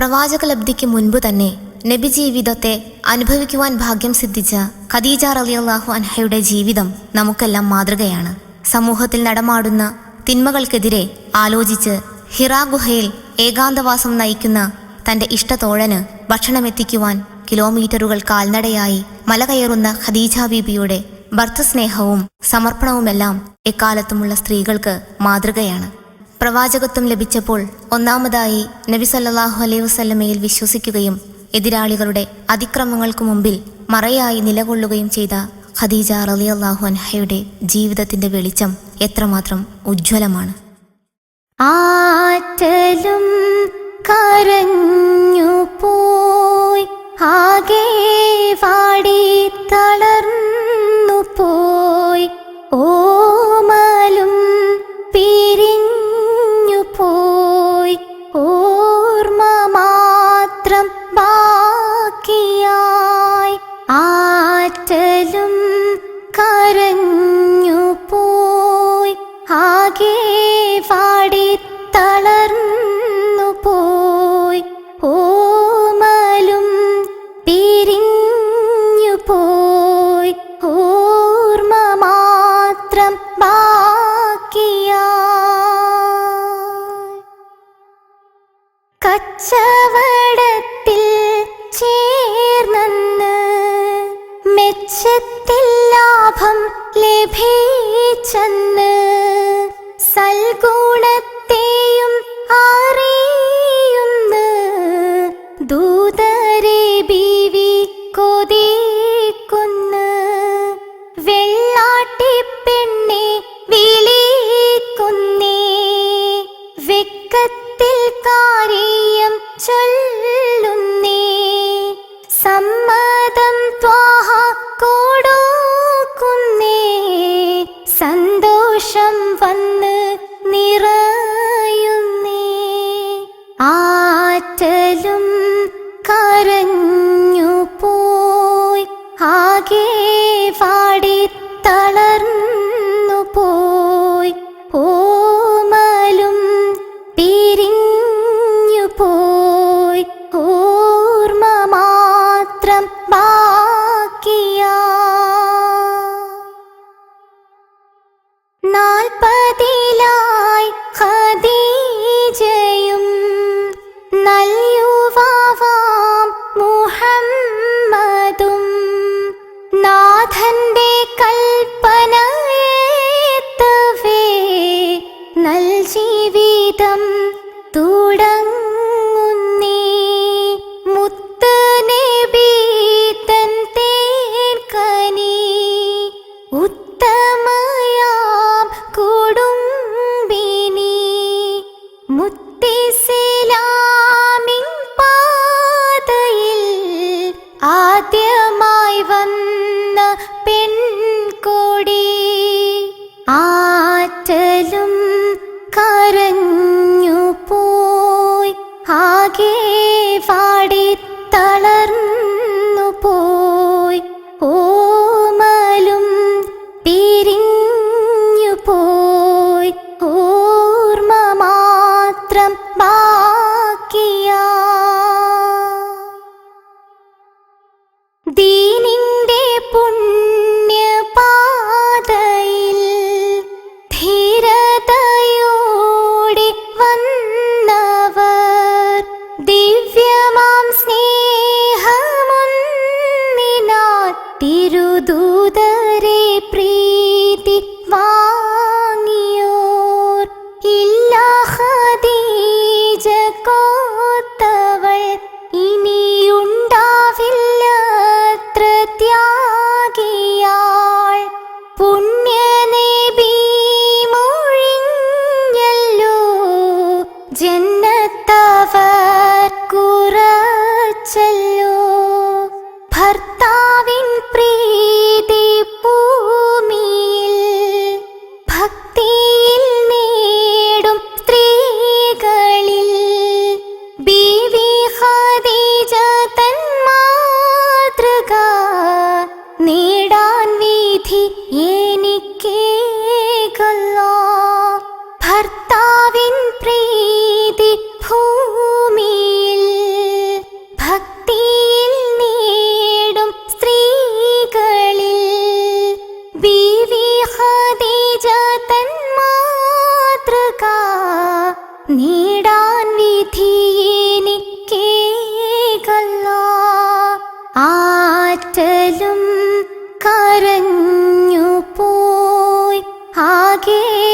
പ്രവാചകലബ്ധിക്ക് മുൻപ് തന്നെ നബി ജീവിതത്തെ അനുഭവിക്കുവാൻ ഭാഗ്യം സിദ്ധിച്ച ഖദീജ റളിയല്ലാഹു അൻഹയുടെ ജീവിതം നമുക്കെല്ലാം മാതൃകയാണ്. സമൂഹത്തിൽ നടമാടുന്ന തിന്മകൾക്കെതിരെ ആലോചിച്ച് ഹിറാ ഗുഹയിൽ ഏകാന്തവാസം നയിക്കുന്ന തന്റെ ഇഷ്ടത്തോഴന് ഭക്ഷണമെത്തിക്കുവാൻ കിലോമീറ്ററുകൾ കാൽനടയായി മലകയറുന്ന ഖദീജ ബീബിയുടെ ഭർത്തസ്നേഹവും സമർപ്പണവുമെല്ലാം എക്കാലത്തുമുള്ള സ്ത്രീകൾക്ക് മാതൃകയാണ്. പ്രവാചകത്വം ലഭിച്ചപ്പോൾ ഒന്നാമതായി നബി സല്ലാഹു അലൈഹി വസല്ലമയിൽ വിശ്വസിക്കുകയും എതിരാളികളുടെ അതിക്രമങ്ങൾക്കു മുമ്പിൽ മറയായി നിലകൊള്ളുകയും ചെയ്ത ഖദീജ അള്ളാഹു അൻഹയുടെ ജീവിതത്തിന്റെ വെളിച്ചം എത്രമാത്രം ഉജ്ജ്വലമാണ്. ആറ്റലും പോയി ലഭിച്ചെന്ന് സൽഗുണത്തെയും സന്തോഷം വന്ന് നിറയുന്നേ. ആറ്റലും കരഞ്ഞു പോയി ആകെ പാടി തളർന്നു പോയി ഓമലും പിരിഞ്ഞു പോയി ഓർമ്മ ആറ്റലും കരഞ്ഞു てよ വിധി എനിക്കേകല്ലോ. ഭർത്താവിൻ പ്രീതി ഭൂമിയിൽ ഭക്തിയിൽ നേടും സ്ത്രീകളിൽ. ബീവി ഹദീജ നീടാ ആകെ